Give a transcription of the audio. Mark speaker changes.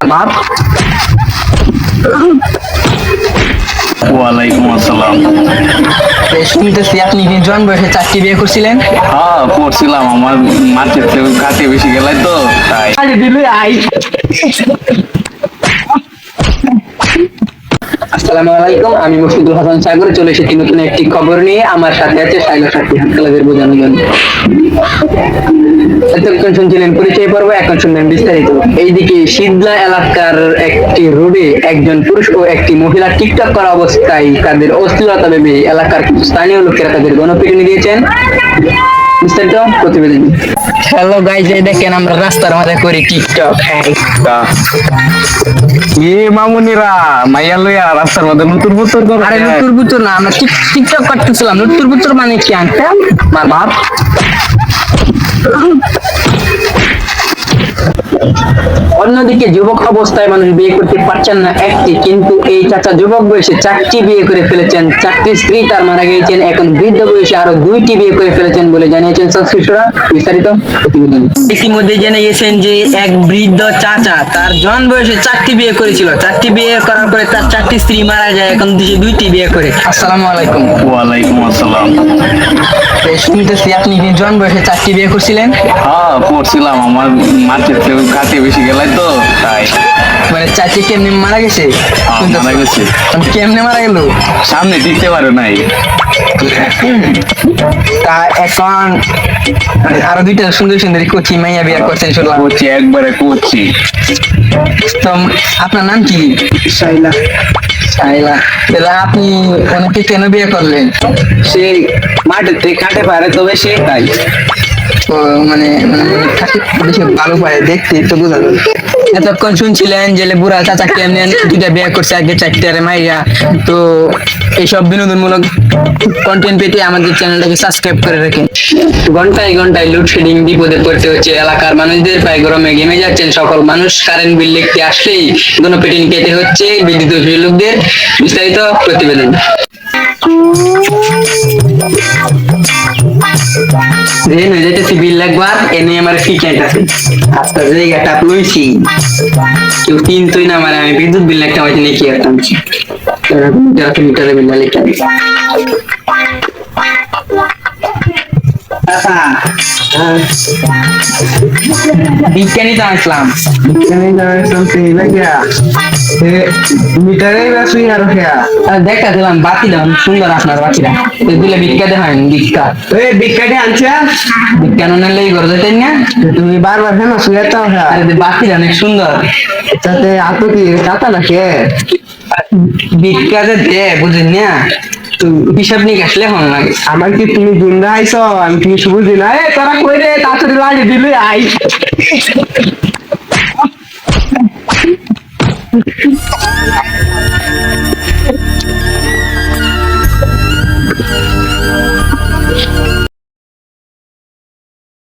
Speaker 1: বাপ।
Speaker 2: ওয়ালাইকুম আসসালাম।
Speaker 1: শুনতেছি আপনি কি জন বয়সে চারটি বিয়ে করছিলেন?
Speaker 2: হ্যাঁ পড়ছিলাম আমার মাঠের কাছে বেশি গেলাই তো তাই।
Speaker 1: দিলে আই। আসসালামু আলাইকুম আমি মুর্শিদুল হাসান সাগর চলে এসেছি নতুন একটি খবর নিয়ে। আমার সাথে আছে শাইলা সাথী হাতকালাদের বোঝানোর জন্য। এতক্ষণ শুনছিলেন পরিচয় পর্ব এখন শুনবেন বিস্তারিত। এইদিকে শীতলা এলাকার একটি রোডে একজন পুরুষ ও একটি মহিলা টিকটক করা অবস্থায় তাদের অস্থিরতা ভেবে এলাকার কিছু স্থানীয় লোকেরা তাদের গণপিটুনি দিয়েছেন। বিস্তারিত প্রতিবেদন। হ্যালো গাইজ এই দেখেন আমরা রাস্তার মাঝে করি টিকটক।
Speaker 2: এ মামুনিরা মাইয়া লইয়া রাস্তার মধ্যে নতুন বুতর করে
Speaker 1: আরে লুতুর বুতুর না আমরা টিকটক করতেছিলাম। লুতুর বুতুর মানে কি মার বাপ। অন্যদিকে যুবক অবস্থায় মানুষ বিয়ে করতে পারছেন না একটি, কিন্তু এই চাচা যুবক বয়সে চারটি বিয়ে করে ফেলেছেন। চারটি স্ত্রী তার মারা গিয়েছেন। এখন বৃদ্ধ বয়সে আরও দুইটি বিয়ে করে ফেলেছেন বলে জানিয়েছেন সংশ্লিষ্টরা বিস্তারিত প্রতিবেদন। ইতিমধ্যে জেনে গেছেন যে এক বৃদ্ধ চাচা তার জন বয়সে চারটি বিয়ে করেছিল। চারটি বিয়ে করার পরে তার চারটি স্ত্রী মারা যায়। এখন দুইটি বিয়ে করে। আসসালামু আলাইকুম।
Speaker 2: ওয়ালাইকুম আসসালাম।
Speaker 1: শুনতেছি আপনি কি জন বয়সে চারটি বিয়ে করছিলেন?
Speaker 2: হ্যাঁ পড়ছিলাম আমার মাঠের থেকে কাছে বেশি গেলাই তো তাই।
Speaker 1: মানে চাচি কেমনে মারা গেছে?
Speaker 2: হ্যাঁ, মারা গেছে।
Speaker 1: মানে কেমনে মারা গেল?
Speaker 2: সামনে দিতে পারে নাই।
Speaker 1: তা এখন মানে আরও দুইটা সুন্দর সুন্দর কচি মাইয়া বিয়ে করছেন শুনলাম।
Speaker 2: করছি একবারে করছি
Speaker 1: তো আপনার নাম কি? শাইলা তাহলে আপনি ওনাকে কেন বিয়ে করলেন?
Speaker 2: সে মাঠে থেকে কাটে পারে তবে সে তাই।
Speaker 1: মানে মানে বেশি ভালো পায় দেখতে তো বোঝা যায় এতক্ষণ শুনছিলেন যে বুড়া চাচা কেমনে দুইটা বিয়ে করছে, আগে চারটারে মাইয়া তো এইসব বিনোদনমূলক কন্টেন্ট পেতে আমাদের চ্যানেলটাকে সাবস্ক্রাইব করে রাখেন। ঘন্টায় ঘন্টায় লোডশেডিং বিপদে পড়তে হচ্ছে এলাকার মানুষদের প্রায় গরমে গেমে যাচ্ছেন সকল মানুষ। কারেন্ট বিল লিখতে আসলেই কোনো পেটিং কেটে হচ্ছে বিদ্যুৎ লোকদের। বিস্তারিত প্রতিবেদন। রেন হয়ে লাগবার এনে আমার ফিচাইট আছে? আস্তে জায়গাটা লইছি, কেউ তিন তুই না মানে আমি বিদ্যুৎ বিল একটা হয়তো নাকি একটা মিটারে বিল লিখে বিজ্ঞানী তো আসলাম
Speaker 3: মিটারে বাসুই আর খেয়া
Speaker 1: দেখা দিলাম বাতি দাম সুন্দর আপনার বাতিটা। দিলে ভিক্ষা দেখান ভিক্ষা
Speaker 3: ওই বিকাটে আনছে
Speaker 1: বিজ্ঞান অনেক ঘর যেতেন না?
Speaker 3: তুমি বারবার কেন শুয়ে তো
Speaker 1: আরে বাতিটা অনেক সুন্দর।
Speaker 3: তাতে আতো কি কাটা না কে
Speaker 1: ভিক্ষা যে দে বুঝেন না? তো হিসাব নিয়ে আসলে হন লাগে
Speaker 3: আমার কি তুমি গুন্ডা আইছ? আমি তুমি শুভ দিন এ, তোরা কই রে? তাড়াতাড়ি লাগে দিলে, আই।